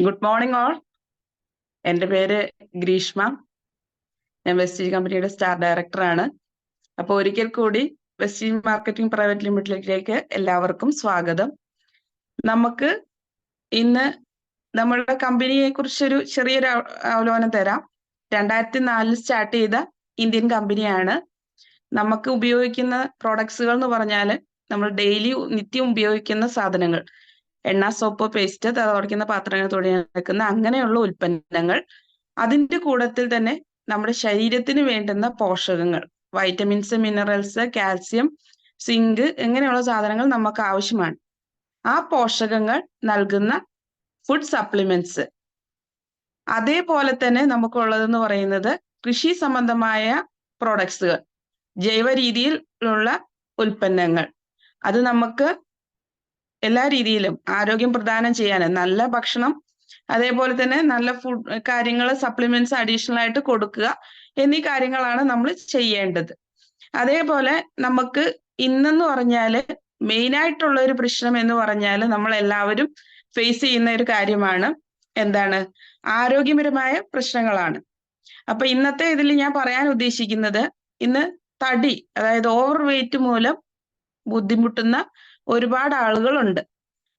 Good morning all എന്റെ പേര് ഗ്രീഷ്മ. ഞാൻ വെസ്റ്റീജ് കമ്പനിയുടെ സ്റ്റാർ ഡയറക്ടറാണ് അപ്പോൾ ഒരിക്കൽ കൂടി വെസ്റ്റീജ് മാർക്കറ്റിംഗ് പ്രൈവറ്റ് ലിമിറ്റഡിലേക്ക് എല്ലാവർക്കും സ്വാഗതം. നമുക്ക് ഇന്ന് നമ്മളുടെ കമ്പനിയെ കുറിച്ചൊരു ചെറിയൊരു അവ- അവലോകനം തരാം. രണ്ടായിരത്തി നാലിൽ സ്റ്റാർട്ട് ചെയ്ത ഇന്ത്യൻ കമ്പനിയാണ്. നമുക്ക് ഉപയോഗിക്കുന്ന പ്രോഡക്ട്സുകൾ എന്ന് പറഞ്ഞാൽ നമ്മൾ ഡെയിലി നിത്യം ഉപയോഗിക്കുന്ന സാധനങ്ങൾ. എണ്ണ സോപ്പ് പേസ്റ്റ് തുടയ്ക്കുന്ന പാത്രങ്ങൾ തുടങ്ങി നടക്കുന്ന അങ്ങനെയുള്ള ഉൽപ്പന്നങ്ങൾ. അതിന്റെ കൂടത്തിൽ തന്നെ നമ്മുടെ ശരീരത്തിന് വേണ്ടുന്ന പോഷകങ്ങൾ വൈറ്റമിൻസ് മിനറൽസ് കാൽസ്യം സിങ്ക് ഇങ്ങനെയുള്ള സാധനങ്ങൾ നമുക്ക് ആവശ്യമാണ്. ആ പോഷകങ്ങൾ നൽകുന്ന ഫുഡ് സപ്ലിമെന്റ്സ് അതേപോലെ തന്നെ നമുക്കുള്ളതെന്ന് പറയുന്നത് കൃഷി സംബന്ധമായ പ്രോഡക്ട്സുകൾ ജൈവ രീതിയിലുള്ള ഉൽപ്പന്നങ്ങൾ. അത് നമുക്ക് എല്ലാ രീതിയിലും ആരോഗ്യം പ്രദാനം ചെയ്യാൻ നല്ല ഭക്ഷണം അതേപോലെ തന്നെ നല്ല ഫുഡ് കാര്യങ്ങൾ സപ്ലിമെന്റ്സ് അഡീഷണൽ ആയിട്ട് കൊടുക്കുക എന്നീ കാര്യങ്ങളാണ് നമ്മൾ ചെയ്യേണ്ടത്. അതേപോലെ നമുക്ക് ഇന്നെന്ന് പറഞ്ഞാൽ മെയിൻ ആയിട്ടുള്ള ഒരു പ്രശ്നം എന്ന് പറഞ്ഞാൽ നമ്മൾ എല്ലാവരും ഫേസ് ചെയ്യുന്ന ഒരു കാര്യമാണ് എന്താണ്? ആരോഗ്യപരമായ പ്രശ്നങ്ങളാണ്. അപ്പൊ ഇന്നത്തെ ഇതിൽ ഞാൻ പറയാൻ ഉദ്ദേശിക്കുന്നത് ഇന്ന് തടി അതായത് ഓവർ വെയിറ്റ് മൂലം ബുദ്ധിമുട്ടുന്ന ഒരുപാട് ആളുകളുണ്ട്.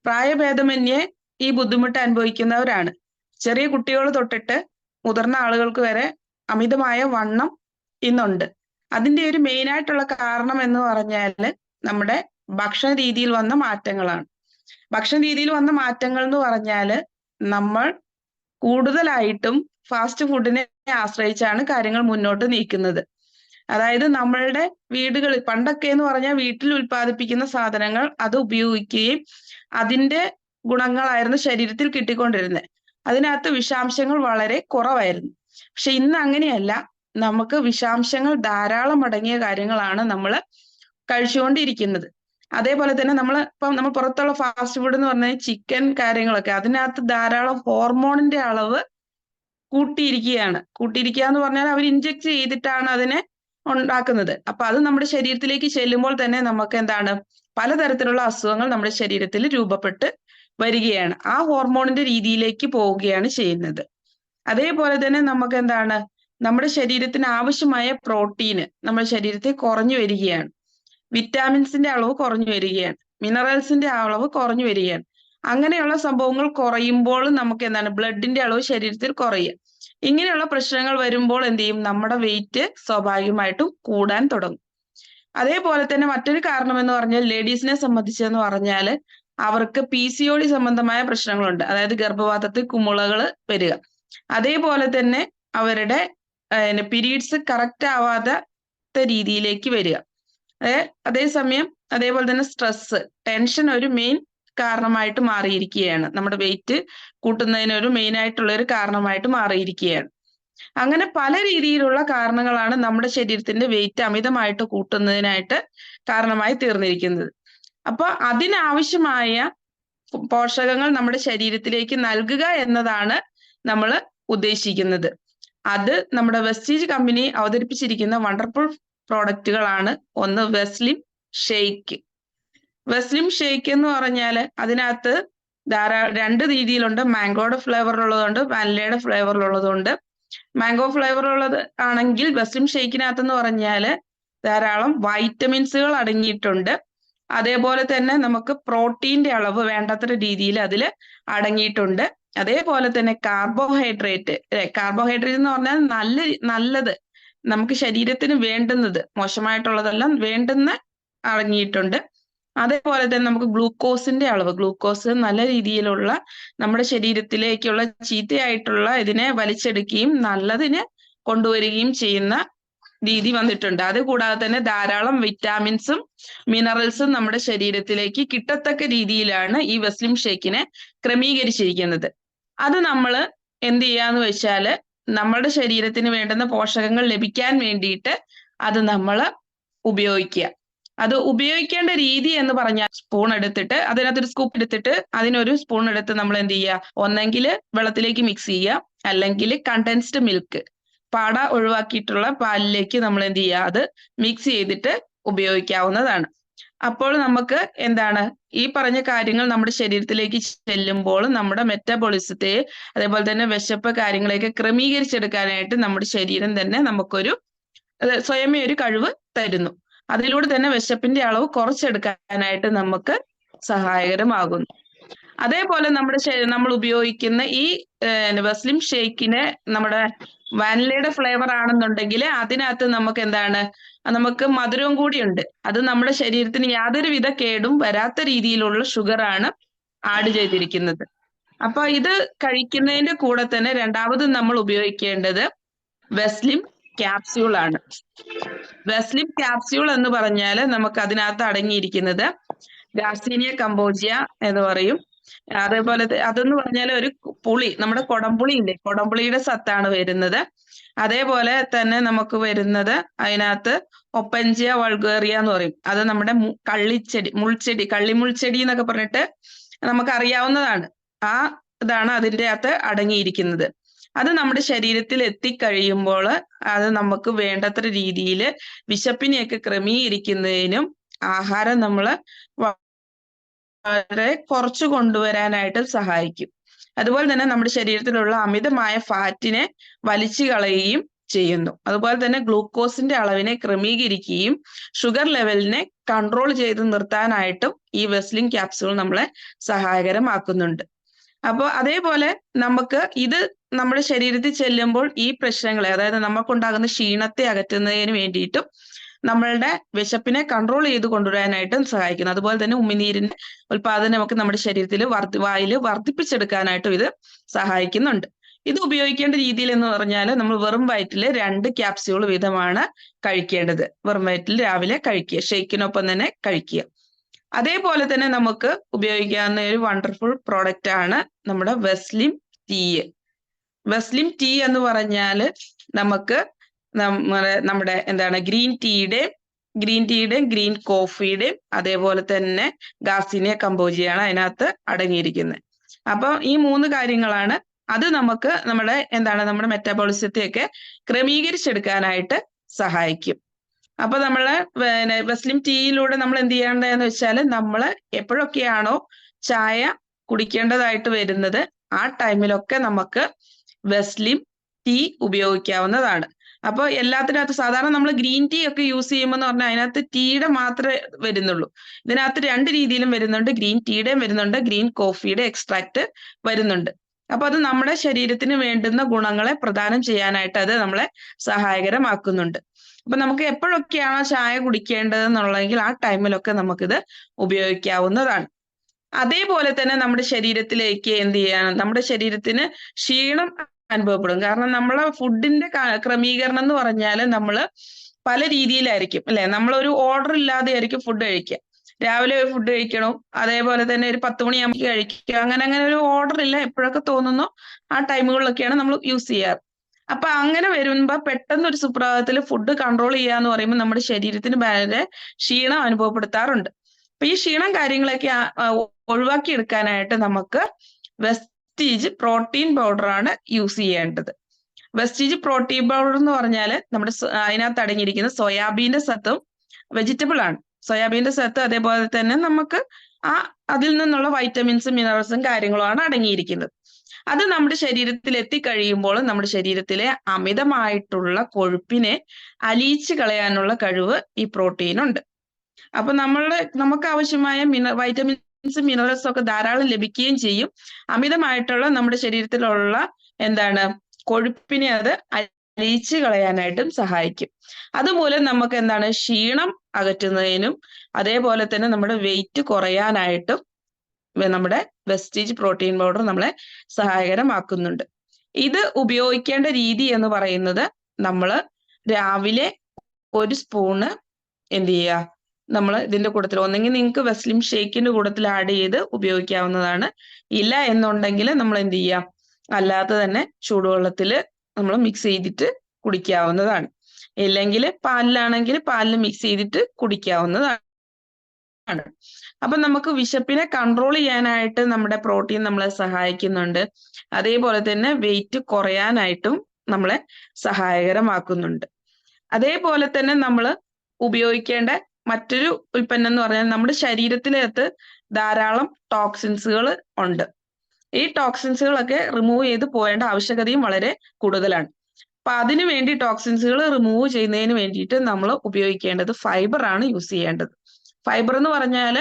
പ്രായഭേദമന്യേ ഈ ബുദ്ധിമുട്ട് അനുഭവിക്കുന്നവരാണ്. ചെറിയ കുട്ടികൾ തൊട്ടിട്ട് മുതിർന്ന ആളുകൾക്ക് വരെ അമിതമായ വണ്ണം ഇന്നുണ്ട്. അതിന്റെ ഒരു മെയിൻ ആയിട്ടുള്ള കാരണം എന്ന് പറഞ്ഞാൽ നമ്മുടെ ഭക്ഷണ രീതിയിൽ വന്ന മാറ്റങ്ങളാണ്. ഭക്ഷണ രീതിയിൽ വന്ന മാറ്റങ്ങൾ എന്ന് പറഞ്ഞാൽ നമ്മൾ കൂടുതലായിട്ടും ഫാസ്റ്റ് ഫുഡിനെ ആശ്രയിച്ചാണ് കാര്യങ്ങൾ മുന്നോട്ട് നീക്കുന്നത്. അതായത് നമ്മളുടെ വീടുകളിൽ പണ്ടൊക്കെ എന്ന് പറഞ്ഞാൽ വീട്ടിൽ ഉൽപ്പാദിപ്പിക്കുന്ന സാധനങ്ങൾ അത് ഉപയോഗിക്കുകയും അതിന്റെ ഗുണങ്ങളായിരുന്നു ശരീരത്തിൽ കിട്ടിക്കൊണ്ടിരുന്നത്. അതിനകത്ത് വിഷാംശങ്ങൾ വളരെ കുറവായിരുന്നു. പക്ഷെ ഇന്ന് അങ്ങനെയല്ല. നമുക്ക് വിഷാംശങ്ങൾ ധാരാളം അടങ്ങിയ കാര്യങ്ങളാണ് നമ്മൾ കഴിച്ചുകൊണ്ടിരിക്കുന്നത്. അതേപോലെ തന്നെ നമ്മൾ ഇപ്പം നമ്മൾ പുറത്തുള്ള ഫാസ്റ്റ് ഫുഡ് എന്ന് പറഞ്ഞാൽ ചിക്കൻ കാര്യങ്ങളൊക്കെ അതിനകത്ത് ധാരാളം ഹോർമോണിന്റെ അളവ് കൂട്ടിയിരിക്കുകയാണ്. കൂട്ടിയിരിക്കുക എന്ന് പറഞ്ഞാൽ അവർ ഇൻജെക്ട് ചെയ്തിട്ടാണ് അതിനെ ഉണ്ടാക്കുന്നത്. അപ്പൊ അത് നമ്മുടെ ശരീരത്തിലേക്ക് ചെല്ലുമ്പോൾ തന്നെ നമുക്ക് എന്താണ്? പലതരത്തിലുള്ള അസുഖങ്ങൾ നമ്മുടെ ശരീരത്തിൽ രൂപപ്പെട്ട് വരികയാണ്. ആ ഹോർമോണിന്റെ രീതിയിലേക്ക് പോവുകയാണ് ചെയ്യുന്നത്. അതേപോലെ തന്നെ നമുക്ക് എന്താണ്? നമ്മുടെ ശരീരത്തിന് ആവശ്യമായ പ്രോട്ടീന് നമ്മുടെ ശരീരത്തിൽ കുറഞ്ഞു വരികയാണ്. വിറ്റാമിൻസിന്റെ അളവ് കുറഞ്ഞു വരികയാണ്. മിനറൽസിന്റെ അളവ് കുറഞ്ഞു വരികയാണ്. അങ്ങനെയുള്ള സംഭവങ്ങൾ കുറയുമ്പോൾ നമുക്ക് എന്താണ്? ബ്ലഡിന്റെ അളവ് ശരീരത്തിൽ കുറയുക. ഇങ്ങനെയുള്ള പ്രശ്നങ്ങൾ വരുമ്പോൾ എന്ത് ചെയ്യും? നമ്മുടെ വെയിറ്റ് സ്വാഭാവികമായിട്ടും കൂടാൻ തുടങ്ങും. അതേപോലെ തന്നെ മറ്റൊരു കാരണം എന്ന് പറഞ്ഞാൽ ലേഡീസിനെ സംബന്ധിച്ചെന്ന് പറഞ്ഞാൽ അവർക്ക് പി സി ഒ ഡി സംബന്ധമായ പ്രശ്നങ്ങളുണ്ട്. അതായത് ഗർഭപാത്രത്തിൽ കുമിളകൾ വരിക. അതേപോലെ തന്നെ അവരുടെ പീരീഡ്സ് കറക്റ്റ് ആവാത്ത രീതിയിലേക്ക് വരിക. അതേ അതേസമയം അതേപോലെ തന്നെ സ്ട്രെസ് ടെൻഷൻ ഒരു മെയിൻ കാരണമായിട്ട് മാറിയിരിക്കുകയാണ്. നമ്മുടെ വെയിറ്റ് കൂട്ടുന്നതിന് ഒരു മെയിൻ ആയിട്ടുള്ള ഒരു കാരണമായിട്ട് മാറിയിരിക്കുകയാണ്. അങ്ങനെ പല രീതിയിലുള്ള കാരണങ്ങളാണ് നമ്മുടെ ശരീരത്തിന്റെ വെയിറ്റ് അമിതമായിട്ട് കൂട്ടുന്നതിനായിട്ട് കാരണമായി തീർന്നിരിക്കുന്നത്. അപ്പൊ അതിനാവശ്യമായ പോഷകങ്ങൾ നമ്മുടെ ശരീരത്തിലേക്ക് നൽകുക എന്നതാണ് നമ്മൾ ഉദ്ദേശിക്കുന്നത്. അത് നമ്മുടെ വെസ്റ്റീജ് കമ്പനി അവതരിപ്പിച്ചിരിക്കുന്ന വണ്ടർഫുൾ പ്രോഡക്റ്റുകളാണ് ഒന്ന് വെസ്ലിം ഷെയ്ക്ക് വെസ്ലിം ഷേക്ക് എന്ന് പറഞ്ഞാൽ അതിനകത്ത് ധാരാളം രണ്ട് രീതിയിലുണ്ട്. മാംഗോയുടെ ഫ്ലേവർ ഉള്ളതുണ്ട് വാനിലയുടെ ഫ്ലേവർ ഉള്ളതുണ്ട്. മാംഗോ ഫ്ലേവർ ഉള്ളത് ആണെങ്കിൽ വെസ്ലിം ഷെയ്ക്കിനകത്ത് എന്ന് പറഞ്ഞാൽ ധാരാളം വൈറ്റമിൻസുകൾ അടങ്ങിയിട്ടുണ്ട്. അതേപോലെ തന്നെ നമുക്ക് പ്രോട്ടീന്റെ അളവ് വേണ്ടത്ര രീതിയിൽ അതിൽ അടങ്ങിയിട്ടുണ്ട്. അതേപോലെ തന്നെ കാർബോഹൈഡ്രേറ്റ് കാർബോഹൈഡ്രേറ്റ് എന്ന് പറഞ്ഞാൽ നല്ല നല്ലത്. നമുക്ക് ശരീരത്തിന് വേണ്ടുന്നത് മോശമായിട്ടുള്ളതെല്ലാം വേണ്ടുന്ന അടങ്ങിയിട്ടുണ്ട്. അതേപോലെ തന്നെ നമുക്ക് ഗ്ലൂക്കോസിന്റെ അളവ് ഗ്ലൂക്കോസ് നല്ല രീതിയിലുള്ള നമ്മുടെ ശരീരത്തിലേക്കുള്ള ചീത്തയായിട്ടുള്ള ഇതിനെ വലിച്ചെടുക്കുകയും നല്ലതിന് കൊണ്ടുവരികയും ചെയ്യുന്ന രീതി വന്നിട്ടുണ്ട്. അത് കൂടാതെ തന്നെ ധാരാളം വിറ്റാമിൻസും മിനറൽസും നമ്മുടെ ശരീരത്തിലേക്ക് കിട്ടത്തക്ക രീതിയിലാണ് ഈ വെസ്ലിം ഷേക്കിനെ ക്രമീകരിച്ചിരിക്കുന്നത്. അത് നമ്മൾ എന്ത് ചെയ്യാന്ന് വെച്ചാൽ നമ്മുടെ ശരീരത്തിന് വേണ്ടുന്ന പോഷകങ്ങൾ ലഭിക്കാൻ വേണ്ടിയിട്ട് അത് നമ്മൾ ഉപയോഗിക്കുക. അത് ഉപയോഗിക്കേണ്ട രീതി എന്ന് പറഞ്ഞാൽ സ്പൂൺ എടുത്തിട്ട് അതിനകത്തൊരു സ്കൂപ്പ് എടുത്തിട്ട് അതിനൊരു സ്പൂൺ എടുത്ത് നമ്മൾ എന്ത് ചെയ്യുക? ഒന്നെങ്കിൽ വെള്ളത്തിലേക്ക് മിക്സ് ചെയ്യുക. അല്ലെങ്കിൽ കണ്ടൻസ്ഡ് മിൽക്ക് പാട ഒഴിവാക്കിയിട്ടുള്ള പാലിലേക്ക് നമ്മൾ എന്ത് ചെയ്യുക? അത് മിക്സ് ചെയ്തിട്ട് ഉപയോഗിക്കാവുന്നതാണ്. അപ്പോൾ നമുക്ക് എന്താണ്? ഈ പറഞ്ഞ കാര്യങ്ങൾ നമ്മുടെ ശരീരത്തിലേക്ക് ചെല്ലുമ്പോൾ നമ്മുടെ മെറ്റബോളിസത്തെ അതേപോലെ തന്നെ വിശപ്പ് കാര്യങ്ങളെയൊക്കെ ക്രമീകരിച്ചെടുക്കാനായിട്ട് നമ്മുടെ ശരീരം തന്നെ നമുക്കൊരു സ്വയമേ ഒരു കഴിവ് തരുന്നു. അതിലൂടെ തന്നെ വിശപ്പിന്റെ അളവ് കുറച്ചെടുക്കാനായിട്ട് നമുക്ക് സഹായകരമാകുന്നു. അതേപോലെ നമ്മുടെ നമ്മൾ ഉപയോഗിക്കുന്ന ഈ വസ്ലിം ഷേക്കിനെ നമ്മുടെ വാനിലയുടെ ഫ്ലേവർ ആണെന്നുണ്ടെങ്കിൽ അതിനകത്ത് നമുക്ക് എന്താണ് നമുക്ക് മധുരവും കൂടിയുണ്ട്. അത് നമ്മുടെ ശരീരത്തിന് യാതൊരുവിധ കേടും വരാത്ത രീതിയിലുള്ള ഷുഗറാണ് ആഡ് ചെയ്തിരിക്കുന്നത്. അപ്പൊ ഇത് കഴിക്കുന്നതിന്റെ കൂടെ തന്നെ രണ്ടാമത് നമ്മൾ ഉപയോഗിക്കേണ്ടത് വെസ്ലിം ക്യാപ്സ്യൂൾ ആണ് വെസ്ലിം ക്യാപ്സ്യൂൾ എന്ന് പറഞ്ഞാൽ നമുക്ക് അതിനകത്ത് അടങ്ങിയിരിക്കുന്നത് ഗാർസീനിയ കമ്പോജിയ എന്ന് പറയും. അതേപോലെ അതെന്ന് പറഞ്ഞാൽ ഒരു പുളി നമ്മുടെ കൊടംപുളി ഇല്ലേ? കൊടംപുളിയുടെ സത്താണ് വരുന്നത്. അതേപോലെ തന്നെ നമുക്ക് വരുന്നത് അതിനകത്ത് ഒപ്പഞ്ചിയ വൾഗേറിയ എന്ന് പറയും. അത് നമ്മുടെ കള്ളിച്ചെടി മുൾച്ചെടി കള്ളിമുൾച്ചെടി എന്നൊക്കെ പറഞ്ഞിട്ട് നമുക്ക് അറിയാവുന്നതാണ് ആ ഇതാണ് അതിന്റെ അകത്ത് അടങ്ങിയിരിക്കുന്നത്. അത് നമ്മുടെ ശരീരത്തിൽ എത്തിക്കഴിയുമ്പോൾ അത് നമുക്ക് വേണ്ടത്ര രീതിയിൽ വിശപ്പിനെയൊക്കെ ക്രമീകരിക്കുന്നതിനും ആഹാരം നമ്മൾ വളരെ കുറച്ചു കൊണ്ടുവരാനായിട്ട് സഹായിക്കും. അതുപോലെ തന്നെ നമ്മുടെ ശരീരത്തിലുള്ള അമിതമായ ഫാറ്റിനെ വലിച്ചു കളയുകയും ചെയ്യുന്നു. അതുപോലെ തന്നെ ഗ്ലൂക്കോസിന്റെ അളവിനെ ക്രമീകരിക്കുകയും ഷുഗർ ലെവലിനെ കൺട്രോൾ ചെയ്ത് നിർത്താനായിട്ടും ഈ വെസ്ലിംഗ് ക്യാപ്സ്യൂൾ നമ്മളെ സഹായകരമാക്കുന്നുണ്ട്. അപ്പോൾ അതേപോലെ നമുക്ക് ഇത് നമ്മുടെ ശരീരത്തിൽ ചെല്ലുമ്പോൾ ഈ പ്രശ്നങ്ങളെ അതായത് നമുക്കുണ്ടാകുന്ന ക്ഷീണത്തെ അകറ്റുന്നതിന് വേണ്ടിയിട്ടും നമ്മളുടെ വിശപ്പിനെ കൺട്രോൾ ചെയ്ത് കൊണ്ടുവരാനായിട്ടും സഹായിക്കുന്നു. അതുപോലെ തന്നെ ഉമിനീരിന്റെ ഉൽപാദനമൊക്കെ നമ്മുടെ ശരീരത്തിൽ വർദ്ധി വായിൽ വർദ്ധിപ്പിച്ചെടുക്കാനായിട്ടും ഇത് സഹായിക്കുന്നുണ്ട്. ഇത് ഉപയോഗിക്കേണ്ട രീതിയിൽ എന്ന് പറഞ്ഞാൽ നമ്മൾ വെറും വയറ്റിൽ രണ്ട് ക്യാപ്സ്യൂൾ വീതമാണ് കഴിക്കേണ്ടത്. വെറും വയറ്റിൽ രാവിലെ കഴിക്കുക ഷെയ്ക്കിനൊപ്പം തന്നെ കഴിക്കുക. അതേപോലെ തന്നെ നമുക്ക് ഉപയോഗിക്കാവുന്ന ഒരു വണ്ടർഫുൾ പ്രോഡക്റ്റ് ആണ് നമ്മുടെ വെസ്ലിം ടീ വെസ്ലിം ടീ എന്ന് പറഞ്ഞാൽ നമുക്ക് നമ്മുടെ നമ്മുടെ എന്താണ് ഗ്രീൻ ടീയുടെ ഗ്രീൻ ടീയുടെയും ഗ്രീൻ കോഫിയുടെയും അതേപോലെ തന്നെ ഗാസിനിയ കമ്പോജിയാണ് അതിനകത്ത് അടങ്ങിയിരിക്കുന്നത്. അപ്പൊ ഈ മൂന്ന് കാര്യങ്ങളാണ് അത് നമുക്ക് നമ്മുടെ എന്താണ് നമ്മുടെ മെറ്റാബോളിസത്തെയൊക്കെ ക്രമീകരിച്ചെടുക്കാനായിട്ട് സഹായിക്കും. അപ്പൊ നമ്മൾ പിന്നെ വെസ്ലിം ടീയിലൂടെ നമ്മൾ എന്ത് ചെയ്യേണ്ടതെന്ന് വെച്ചാൽ നമ്മൾ എപ്പോഴൊക്കെയാണോ ചായ കുടിക്കേണ്ടതായിട്ട് വരുന്നത് ആ ടൈമിലൊക്കെ നമുക്ക് വെസ്ലിം ടീ ഉപയോഗിക്കാവുന്നതാണ്. അപ്പൊ എല്ലാത്തിനകത്ത് സാധാരണ നമ്മൾ ഗ്രീൻ ടീ ഒക്കെ യൂസ് ചെയ്യുമ്പോൾ എന്ന് പറഞ്ഞാൽ അതിനകത്ത് ടീയുടെ മാത്രമേ വരുന്നുള്ളൂ. ഇതിനകത്ത് രണ്ട് രീതിയിലും വരുന്നുണ്ട്. ഗ്രീൻ ടീയുടെയും വരുന്നുണ്ട്. ഗ്രീൻ കോഫിയുടെ എക്സ്ട്രാക്ട് വരുന്നുണ്ട്. അപ്പൊ അത് നമ്മുടെ ശരീരത്തിന് വേണ്ടുന്ന ഗുണങ്ങളെ പ്രദാനം ചെയ്യാനായിട്ട് അത് നമ്മളെ സഹായകരമാക്കുന്നുണ്ട്. അപ്പൊ നമുക്ക് എപ്പോഴൊക്കെയാണ് ചായ കുടിക്കേണ്ടതെന്നുള്ളതെങ്കിൽ ആ ടൈമിലൊക്കെ നമുക്കിത് ഉപയോഗിക്കാവുന്നതാണ്. അതേപോലെ തന്നെ നമ്മുടെ ശരീരത്തിലേക്ക് എന്ത് ചെയ്യണം നമ്മുടെ ശരീരത്തിന് ക്ഷീണം അനുഭവപ്പെടും. കാരണം നമ്മളെ ഫുഡിന്റെ ക്രമീകരണം എന്ന് പറഞ്ഞാൽ നമ്മൾ പല രീതിയിലായിരിക്കും അല്ലെ? നമ്മളൊരു ഓർഡർ ഇല്ലാതെ ആയിരിക്കും ഫുഡ് കഴിക്കുക. രാവിലെ ഒരു ഫുഡ് കഴിക്കണം അതേപോലെ തന്നെ ഒരു പത്ത് മണിയാകുമ്പോൾ കഴിക്കുക. അങ്ങനെ അങ്ങനെ ഒരു ഓർഡർ ഇല്ല എപ്പോഴൊക്കെ തോന്നുന്നു ആ ടൈമുകളിലൊക്കെയാണ് നമ്മൾ യൂസ് ചെയ്യാറ്. അപ്പൊ അങ്ങനെ വരുമ്പോ പെട്ടെന്ന് ഒരു സുപ്രഭാതത്തിൽ ഫുഡ് കൺട്രോൾ ചെയ്യാന്ന് പറയുമ്പോൾ നമ്മുടെ ശരീരത്തിന് വളരെ ക്ഷീണം അനുഭവപ്പെടുത്താറുണ്ട്. അപ്പൊ ഈ ക്ഷീണം കാര്യങ്ങളൊക്കെ ഒഴിവാക്കി എടുക്കാനായിട്ട് നമുക്ക് വെസ്റ്റീജ് പ്രോട്ടീൻ പൗഡർ ആണ് യൂസ് ചെയ്യേണ്ടത്. വെസ്റ്റീജ് പ്രോട്ടീൻ പൗഡർ എന്ന് പറഞ്ഞാൽ നമ്മുടെ അതിനകത്ത് അടങ്ങിയിരിക്കുന്ന സോയാബീന്റെ സത്തും വെജിറ്റബിൾ ആണ്. സോയാബീന്റെ സത്ത് അതേപോലെ തന്നെ നമുക്ക് ആ അതിൽ നിന്നുള്ള വൈറ്റമിൻസും മിനറൽസും കാര്യങ്ങളുമാണ് അടങ്ങിയിരിക്കുന്നത്. അത് നമ്മുടെ ശരീരത്തിൽ എത്തിക്കഴിയുമ്പോൾ നമ്മുടെ ശരീരത്തിലെ അമിതമായിട്ടുള്ള കൊഴുപ്പിനെ അലിയിച്ച് കളയാനുള്ള കഴിവ് ഈ പ്രോട്ടീനുണ്ട് അപ്പൊ നമ്മളുടെ നമുക്ക് ആവശ്യമായ മിന വൈറ്റമിൻസും മിനറൽസും ഒക്കെ ധാരാളം ലഭിക്കുകയും ചെയ്യും. അമിതമായിട്ടുള്ള നമ്മുടെ ശരീരത്തിലുള്ള എന്താണ് കൊഴുപ്പിനെ അത് അലിയിച്ച് കളയാനായിട്ടും സഹായിക്കും. അതുമൂലം നമുക്ക് എന്താണ് ക്ഷീണം അകറ്റുന്നതിനും അതേപോലെ തന്നെ നമ്മുടെ വെയിറ്റ് കുറയാനായിട്ടും നമ്മുടെ വെസ്റ്റീജ് പ്രോട്ടീൻ പൗഡർ നമ്മളെ സഹായകരമാക്കുന്നുണ്ട്. ഇത് ഉപയോഗിക്കേണ്ട രീതി എന്ന് പറയുന്നത് നമ്മൾ രാവിലെ ഒരു സ്പൂണ് എന്ത് ചെയ്യുക നമ്മൾ ഇതിന്റെ കൂട്ടത്തിൽ ഒന്നെങ്കിൽ നിങ്ങൾക്ക് വെസ്ലിം ഷേക്കിന്റെ കൂട്ടത്തിൽ ആഡ് ചെയ്ത് ഉപയോഗിക്കാവുന്നതാണ്. ഇല്ല എന്നുണ്ടെങ്കിൽ നമ്മൾ എന്ത് ചെയ്യാം? അല്ലാതെ തന്നെ ചൂടുവെള്ളത്തിൽ നമ്മൾ മിക്സ് ചെയ്തിട്ട് കുടിക്കാവുന്നതാണ്. ഇല്ലെങ്കിൽ പാലിലാണെങ്കിൽ പാലിൽ മിക്സ് ചെയ്തിട്ട് കുടിക്കാവുന്നതാണ്. അപ്പൊ നമുക്ക് വിശപ്പിനെ കൺട്രോൾ ചെയ്യാനായിട്ട് നമ്മുടെ പ്രോട്ടീൻ നമ്മളെ സഹായിക്കുന്നുണ്ട്. അതേപോലെ തന്നെ വെയിറ്റ് കുറയാനായിട്ടും നമ്മളെ സഹായകരമാക്കുന്നുണ്ട്. അതേപോലെ തന്നെ നമ്മൾ ഉപയോഗിക്കേണ്ട മറ്റൊരു ഉൽപ്പന്നം എന്ന് പറഞ്ഞാൽ നമ്മുടെ ശരീരത്തിനകത്ത് ധാരാളം ടോക്സിൻസുകൾ ഉണ്ട്. ഈ ടോക്സിൻസുകളൊക്കെ റിമൂവ് ചെയ്ത് പോകേണ്ട ആവശ്യകതയും വളരെ കൂടുതലാണ്. അപ്പൊ അതിനു വേണ്ടി ടോക്സിൻസുകൾ റിമൂവ് ചെയ്യുന്നതിന് വേണ്ടിയിട്ട് നമ്മൾ ഉപയോഗിക്കേണ്ടത് ഫൈബർ ആണ് യൂസ് ചെയ്യേണ്ടത്. ഫൈബർ എന്ന് പറഞ്ഞാൽ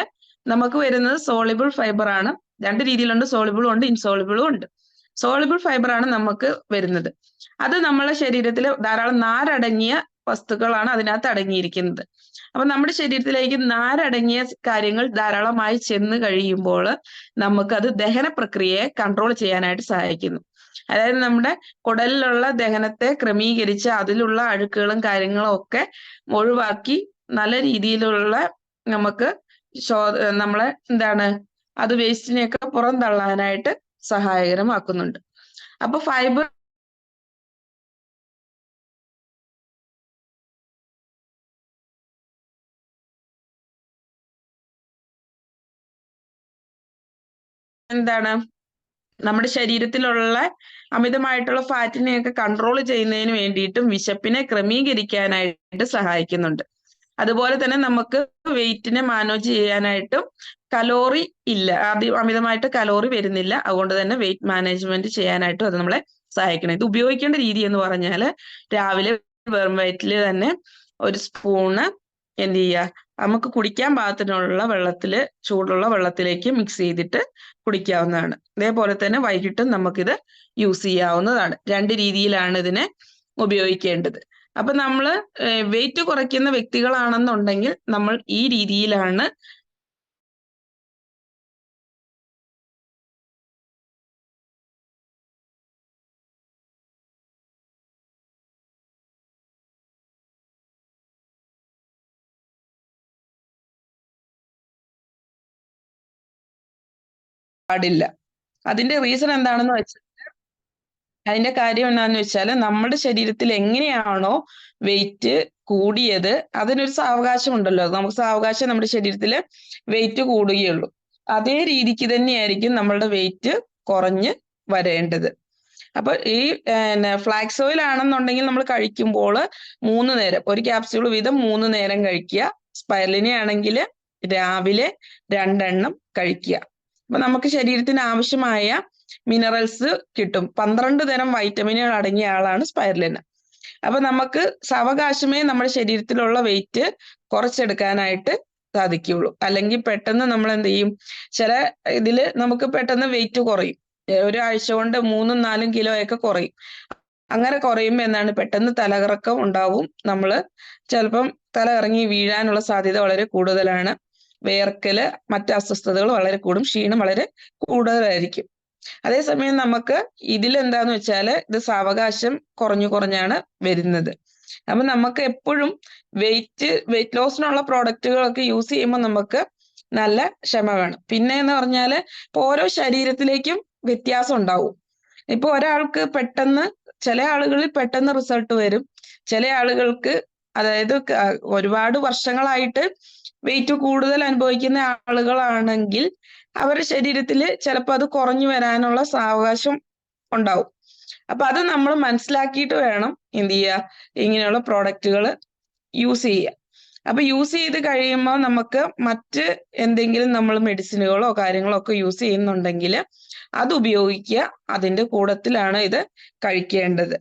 നമുക്ക് വരുന്നത് സോളിബിൾ ഫൈബർ ആണ്. രണ്ട് രീതിയിലുണ്ട് സോളിബിളും ഉണ്ട് ഇൻസോളിബിളും ഉണ്ട്. സോളിബിൾ ഫൈബർ ആണ് നമുക്ക് വരുന്നത്. അത് നമ്മളെ ശരീരത്തിൽ ധാരാളം നാരടങ്ങിയ വസ്തുക്കളാണ് അതിനകത്ത് അടങ്ങിയിരിക്കുന്നത്. അപ്പൊ നമ്മുടെ ശരീരത്തിലേക്ക് നാരടങ്ങിയ കാര്യങ്ങൾ ധാരാളമായി ചെന്ന് കഴിയുമ്പോൾ നമുക്കത് ദഹന പ്രക്രിയയെ കൺട്രോൾ ചെയ്യാനായിട്ട് സഹായിക്കുന്നു. അതായത് നമ്മുടെ കുടലിലുള്ള ദഹനത്തെ ക്രമീകരിച്ച് അതിലുള്ള അഴുക്കുകളും കാര്യങ്ങളും ഒക്കെ ഒഴിവാക്കി നല്ല രീതിയിലുള്ള നമുക്ക് ശോ നമ്മളെ എന്താണ് അത് വേസ്റ്റിനെയൊക്കെ പുറന്തള്ളാനായിട്ട് സഹായകരമാക്കുന്നുണ്ട്. അപ്പൊ ഫൈബർ എന്താണ് നമ്മുടെ ശരീരത്തിലുള്ള അമിതമായിട്ടുള്ള ഫാറ്റിനെയൊക്കെ കൺട്രോൾ ചെയ്യുന്നതിന് വേണ്ടിയിട്ടും വിശപ്പിനെ ക്രമീകരിക്കാനായിട്ട് സഹായിക്കുന്നുണ്ട്. അതുപോലെ തന്നെ നമുക്ക് വെയിറ്റിനെ മാനേജ് ചെയ്യാനായിട്ടും കലോറി ഇല്ല ആദ്യം അമിതമായിട്ട് കലോറി വരുന്നില്ല. അതുകൊണ്ട് തന്നെ വെയിറ്റ് മാനേജ്മെന്റ് ചെയ്യാനായിട്ടും അത് നമ്മളെ സഹായിക്കണം. ഇത് ഉപയോഗിക്കേണ്ട രീതി എന്ന് പറഞ്ഞാൽ രാവിലെ വെറും വയറ്റിൽ തന്നെ ഒരു സ്പൂണ് എന്ത് ചെയ്യുക നമുക്ക് കുടിക്കാൻ പാകത്തിനുള്ള വെള്ളത്തിൽ ചൂടുള്ള വെള്ളത്തിലേക്ക് മിക്സ് ചെയ്തിട്ട് കുടിക്കാവുന്നതാണ്. അതേപോലെ തന്നെ വൈകിട്ടും നമുക്കിത് യൂസ് ചെയ്യാവുന്നതാണ്. രണ്ട് രീതിയിലാണ് ഇതിനെ ഉപയോഗിക്കേണ്ടത്. അപ്പൊ നമ്മൾ വെയിറ്റ് കുറയ്ക്കുന്ന വ്യക്തികളാണെന്നുണ്ടെങ്കിൽ നമ്മൾ ഈ രീതിയിലാണ് പാടില്ല. അതിന്റെ റീസൺ എന്താണെന്ന് വെച്ചാൽ അതിന്റെ കാര്യം എന്താണെന്ന് വെച്ചാൽ നമ്മുടെ ശരീരത്തിൽ എങ്ങനെയാണോ വെയിറ്റ് കൂടിയത് അതിനൊരു സാവകാശം ഉണ്ടല്ലോ നമുക്ക് സാവകാശം നമ്മുടെ ശരീരത്തിൽ വെയിറ്റ് കൂടുകയുള്ളൂ. അതേ രീതിക്ക് തന്നെയായിരിക്കും നമ്മളുടെ വെയിറ്റ് കുറഞ്ഞ് വരേണ്ടത്. അപ്പൊ ഈ ഫ്ലാക്സ് ഓയിൽ ആണെന്നുണ്ടെങ്കിൽ നമ്മൾ കഴിക്കുമ്പോൾ മൂന്ന് നേരം ഒരു ക്യാപ്സ്യൂൾ വീതം മൂന്ന് നേരം കഴിക്കുക. സ്പൈറലിനെ ആണെങ്കിൽ രാവിലെ രണ്ടെണ്ണം കഴിക്കുക. അപ്പൊ നമുക്ക് ശരീരത്തിന് ആവശ്യമായ മിനറൽസ് കിട്ടും. പന്ത്രണ്ട് തരം വൈറ്റമിനുകൾ അടങ്ങിയ ആളാണ് സ്പൈറലിന അപ്പൊ നമുക്ക് സാവകാശമേ നമ്മുടെ ശരീരത്തിലുള്ള വെയിറ്റ് കുറച്ചെടുക്കാനായിട്ട് സാധിക്കുള്ളൂ അല്ലെങ്കിൽ പെട്ടെന്ന് നമ്മൾ എന്ത് ചെയ്യും? ചില ഇതിൽ നമുക്ക് പെട്ടെന്ന് വെയിറ്റ് കുറയും. ഒരാഴ്ച കൊണ്ട് മൂന്നും നാലും കിലോ ഒക്കെ കുറയും. അങ്ങനെ കുറയുമ്പോൾ എന്താണ്? പെട്ടെന്ന് തലകറക്കം ഉണ്ടാവും. നമ്മൾ ചിലപ്പം തലകറങ്ങി വീഴാനുള്ള സാധ്യത വളരെ കൂടുതലാണ്. വേർക്കൽ മറ്റ് അസ്വസ്ഥതകൾ വളരെ കൂടും. ക്ഷീണം വളരെ കൂടുതലായിരിക്കും. അതേസമയം നമുക്ക് ഇതിൽ എന്താന്ന് വെച്ചാൽ ഇത് സാവകാശം കുറഞ്ഞു കുറഞ്ഞാണ് വരുന്നത്. അപ്പൊ നമുക്ക് എപ്പോഴും വെയിറ്റ് വെയിറ്റ് ലോസിനുള്ള പ്രോഡക്റ്റുകളൊക്കെ യൂസ് ചെയ്യുമ്പോൾ നമുക്ക് നല്ല ക്ഷമ വേണം. പിന്നെ എന്ന് പറഞ്ഞാൽ ഇപ്പൊ ഓരോ ശരീരത്തിലേക്കും വ്യത്യാസം ഉണ്ടാവും. ഇപ്പൊ ഒരാൾക്ക് പെട്ടെന്ന് ചില ആളുകളിൽ പെട്ടെന്ന് റിസൾട്ട് വരും. ചില ആളുകൾക്ക് അതായത് ഒരുപാട് വർഷങ്ങളായിട്ട് വെയിറ്റ് കൂടുതൽ അനുഭവിക്കുന്ന ആളുകളാണെങ്കിൽ അവരുടെ ശരീരത്തിൽ ചിലപ്പോൾ അത് കുറഞ്ഞു വരാനുള്ള സാവകാശം ഉണ്ടാവും. അപ്പൊ അത് നമ്മൾ മനസ്സിലാക്കിയിട്ട് വേണം എന്ത് ചെയ്യുക ഇങ്ങനെയുള്ള പ്രോഡക്റ്റുകൾ യൂസ് ചെയ്യുക അപ്പൊ യൂസ് ചെയ്ത് കഴിയുമ്പോൾ നമുക്ക് മറ്റ് എന്തെങ്കിലും നമ്മൾ മെഡിസിനുകളോ കാര്യങ്ങളോ ഒക്കെ യൂസ് ചെയ്യുന്നുണ്ടെങ്കിൽ അത് ഉപയോഗിക്കുക അതിന്റെ കൂടത്തിലാണ് ഇത് കഴിക്കേണ്ടത്.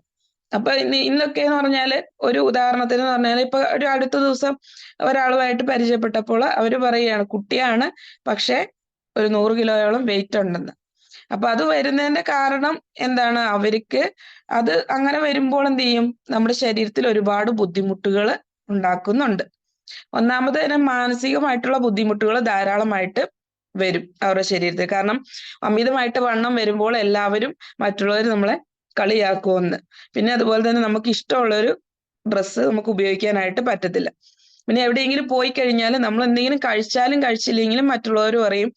അപ്പൊ ഇന്ന് ഇന്നൊക്കെ എന്ന് പറഞ്ഞാൽ ഒരു ഉദാഹരണത്തിന് പറഞ്ഞാൽ ഇപ്പൊ ഒരു അടുത്ത ദിവസം ഒരാളുമായിട്ട് പരിചയപ്പെട്ടപ്പോൾ അവർ പറയുകയാണ് കുട്ടിയാണ് പക്ഷെ ഒരു നൂറ് കിലോയോളം വെയിറ്റ് ഉണ്ടെന്ന്. അപ്പൊ അത് വരുന്നതിന്റെ കാരണം എന്താണ്? അവർക്ക് അത് അങ്ങനെ വരുമ്പോൾ എന്ത് ചെയ്യും? നമ്മുടെ ശരീരത്തിൽ ഒരുപാട് ബുദ്ധിമുട്ടുകൾ ഉണ്ടാക്കുന്നുണ്ട്. ഒന്നാമത് തന്നെ മാനസികമായിട്ടുള്ള ബുദ്ധിമുട്ടുകൾ ധാരാളമായിട്ട് വരും അവരുടെ ശരീരത്തിൽ. കാരണം അമിതമായിട്ട് വണ്ണം വരുമ്പോൾ എല്ലാവരും മറ്റുള്ളവർ നമ്മളെ കളിയാക്കുമെന്ന്. പിന്നെ അതുപോലെ തന്നെ നമുക്ക് ഇഷ്ടമുള്ളൊരു ഡ്രസ്സ് നമുക്ക് ഉപയോഗിക്കാനായിട്ട് പറ്റത്തില്ല. പിന്നെ എവിടെയെങ്കിലും പോയി കഴിഞ്ഞാൽ നമ്മൾ എന്തെങ്കിലും കഴിച്ചാലും കഴിച്ചില്ലെങ്കിലും മറ്റുള്ളവർ പറയും